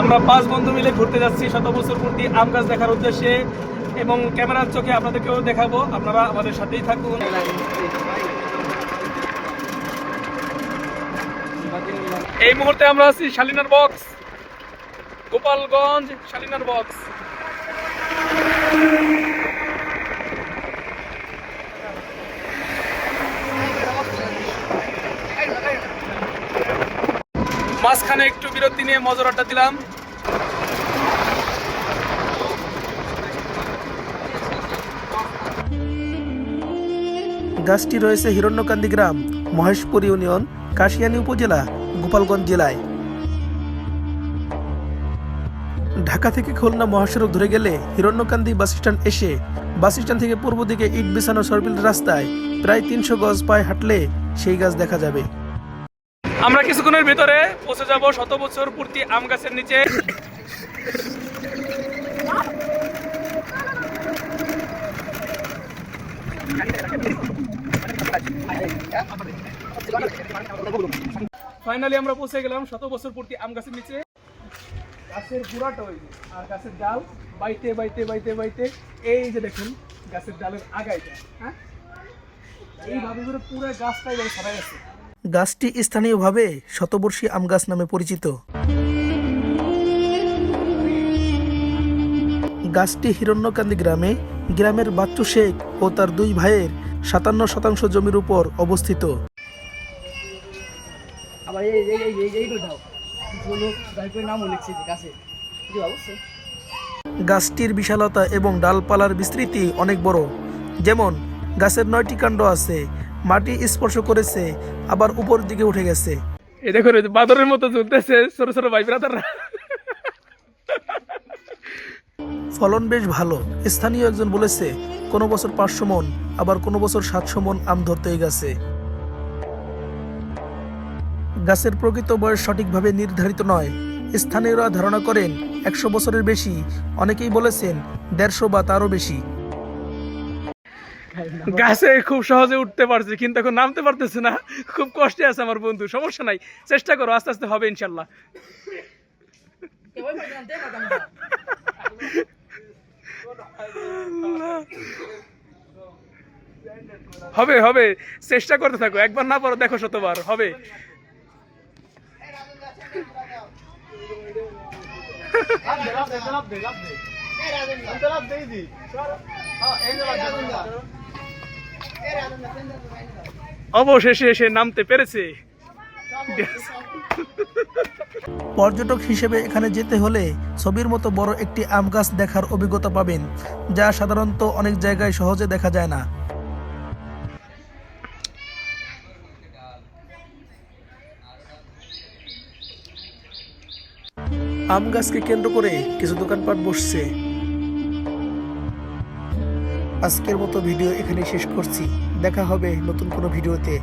আমরা পাঁচ বন্ধু মিলে ঘুরতে যাচ্ছি শত বছর পূর্তি আম গাছ দেখার উদ্দেশ্যে এবং ক্যামেরার চোখে আপনাদেরকেও দেখাবো। আপনারা আমাদের সাথেই থাকুন। এই মুহূর্তে আমরা আছি শালিনার বক্স গোপালগঞ্জ শালিনার বক্স মাঝখানে একটু বিরতি নিয়ে মজরাটা দিলাম। গাছটি রয়েছে হিরণ্যকান্দি গ্রাম, মহেশপুর ইউনিয়ন, কাশিয়ানী উপজেলা, গোপালগঞ্জ জেলায়। ঢাকা থেকে খুলনা মহাসড়ক ধরে গেলে হিরণ্যকান্দি বাস স্ট্যান্ড এসে বাস স্ট্যান্ড থেকে পূর্ব দিকে ইট বিছানো সরবিল রাস্তায় প্রায় তিনশো গজ পায়ে হাঁটলে সেই গাছ দেখা যাবে। আমরা কিছুক্ষণের ভিতরে পৌঁছে যাব শত বছর পূর্তি আম গাছের নিচে। ফাইনালি আমরা পৌঁছে গেলাম শত বছর পূর্তি আম গাছের নিচে। গাছের গুড়াটা ওই আর গাছের ডাল বাইতে বাইতে বাইতে বাইতে এই যে দেখুন, গাছের ডালের আগাইটা হ্যাঁ? এইভাবে করে পুরো গাছটাই ছড়াই আছে। গাছটি স্থানীয়ভাবে শতবর্ষী আম গাছ নামে পরিচিত। গাছটি হিরণ্যকান্দি গ্রামে গ্রামের বাচ্চু শেখ ও তার দুই ভাইয়ের সাতান্ন শতাংশ জমির উপর অবস্থিত। গাছটির বিশালতা এবং ডালপালার বিস্তৃতি অনেক বড়। যেমন গাছের নয়টি কাণ্ড আছে মাটি স্পর্শ করেছে আবার উপর দিকে উঠে গেছে। এই দেখো বাদরের মতো ছোট ছোট ভাই ব্রাদাররা। ফলন বেশ ভালো। স্থানীয় একজন বলেছে কোনো বছর পাঁচশো মন আবার কোনো বছর সাতশো মন আম ধরতে গেছে। গাছের প্রকৃত বয়স সঠিকভাবে নির্ধারিত নয়। স্থানীয়রা ধারণা করেন একশো বছরের বেশি। অনেকেই বলেছেন দেড়শো বা তারও বেশি। গাছে খুব সহজে উঠতে পারছে কিন্তু এখন নামতে পারতেছে না। খুব কষ্টে আছে আমার বন্ধু সমস্যা নাই। চেষ্টা করো আস্তে আস্তে হবে ইনশাল্লাহ। হবে হবে। চেষ্টা করতে থাকো একবার না পারো দেখো শতবার হবে। অবশেষে এসে নামতে পেরেছে। পর্যটক হিসেবে এখানে যেতে হলে ছবির মতো বড় একটি আম গাছ দেখার অভিজ্ঞতা পাবেন, যা সাধারণত অনেক জায়গায় সহজে দেখা যায় না। আম গাছকে কেন্দ্র করে কিছু দোকানপাট বসছে। আজকের মতো ভিডিও এখানে শেষ করছি। দেখা হবে নতুন কোনো ভিডিওতে।